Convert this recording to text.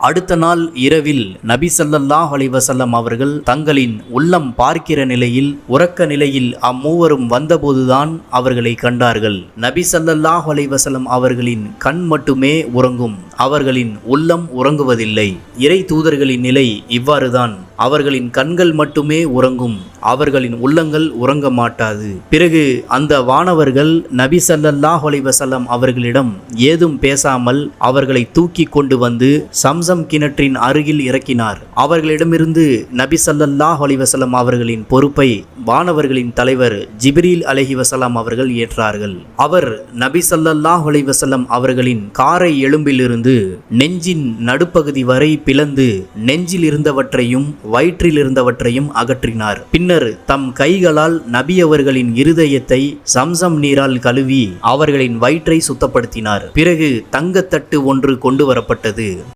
அடுத்த நாள் இரவில் நபி சல்லல்லாஹ் அலிவசல்லம் அவர்கள் தங்களின் உள்ளம் பார்க்கிற நிலையில் உறக்க நிலையில் அம்மூவரும் வந்தபோதுதான் அவர்களை கண்டார்கள். நபி சல்லல்லாஹ் அலிவசல்லம் அவர்களின் கண் மட்டுமே உறங்கும். அவர்களின் உள்ளம் உறங்குவதில்லை. இறை தூதர்களின் நிலை இவ்வாறுதான். அவர்களின் கண்கள் மட்டுமே உறங்கும். அவர்களின் உள்ளங்கள் உறங்க மாட்டாது. பிறகு அந்த வானவர்கள் நபி சல்லல்லாஹ் அலைவசல்லம் அவர்களிடம் ஏதும் பேசாமல் அவர்களை தூக்கி கொண்டு வந்து சம்சம் கிணற்றின் அருகில் இறக்கினார். அவர்களிடமிருந்து நபி சல்லல்லாஹ் அலைவசல்லம் அவர்களின் பொறுப்பை வானவர்களின் தலைவர் ஜிப்ரீல் அலஹி வசலாம் அவர்கள் ஏற்றார்கள். அவர் நபி சல்லல்லாஹ் அலைவசல்லம் அவர்களின் காரை எலும்பிலிருந்து நெஞ்சின் நடுப்பகுதி வரை பிளந்து நெஞ்சில் இருந்தவற்றையும் வயிற்றில் இருந்தவற்றையும் அகற்றினார். பின்னர் தம் கைகளால் நபி அவர்களின் இருதயத்தை சம்சம் நீரால் கழுவி அவர்களின் வயிற்றை சுத்தப்படுத்தினார். பிறகு தங்கத்தட்டு ஒன்று கொண்டு வரப்பட்டது.